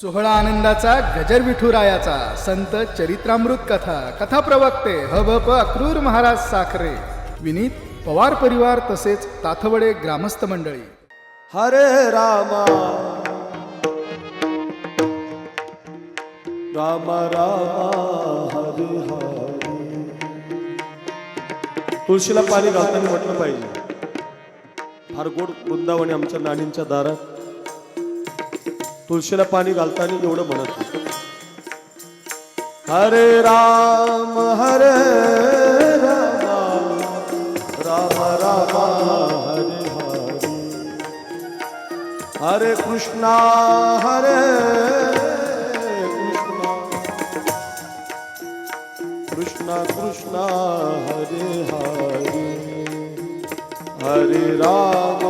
सोहळा आनंदाचा गजर विठुरायाचा संत चरित्रामृत कथा कथा प्रवक्ते हभप अक्रूर महाराज साखरे विनीत पवार परिवार तसेच ताथवडे ग्रामस्थ मंडळी. हरे रामा. राम रामा हरे हरे. तुळशीला पाणी घालताना म्हटलं पाहिजे. फार गोड वृंदावणी आमच्या नानींच्या दारात. तुळशीला पाणी घालताना एवढं म्हणत हरे राम हरे राम राम राम हरे हरे. हरे कृष्णा हरे कृष्णा. कृष्णा कृष्णा हरे हरे. हरे राम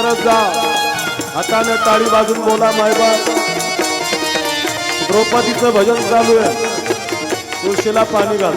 करत जा. हाताने टाळी बाजून बोला मायबा द्रौपदीचं भजन चालू आहे. तुळशीला पाणी घाल.